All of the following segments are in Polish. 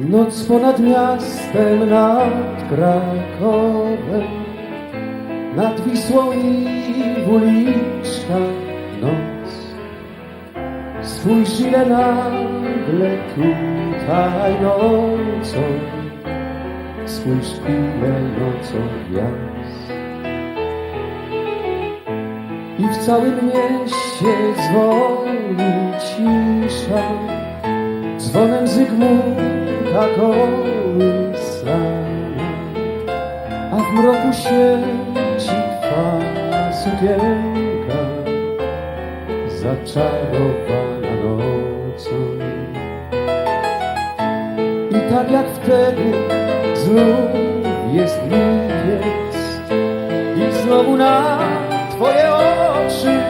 Noc ponad miastem, nad Krakowem, nad Wisłą i w uliczkach noc. Spójrz ile nagle tutaj nocą, spójrz ile nocą gwiazd. I w całym mieście dzwoni cisza, dzwonem Zygmunta kołysana, a w mroku świeci twa sukienka, zaczarowana nocą. I tak jak wtedy znów jest lipiec i znowu na twoje oczy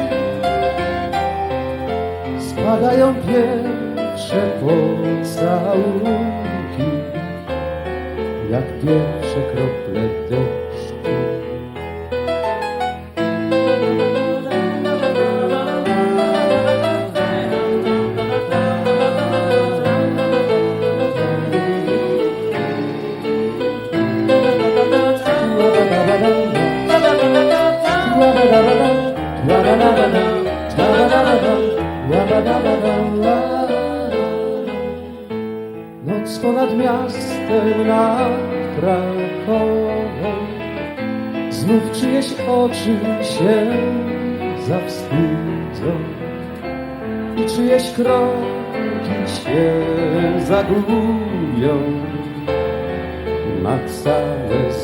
spadają pierwsze pocałunki, jak pierwsze krople deszczu. Noc ponad miastem, nad Krakowem Znów czyjeś oczy się zawstydzą I czyjeś kroki się zagubią Na całe znowu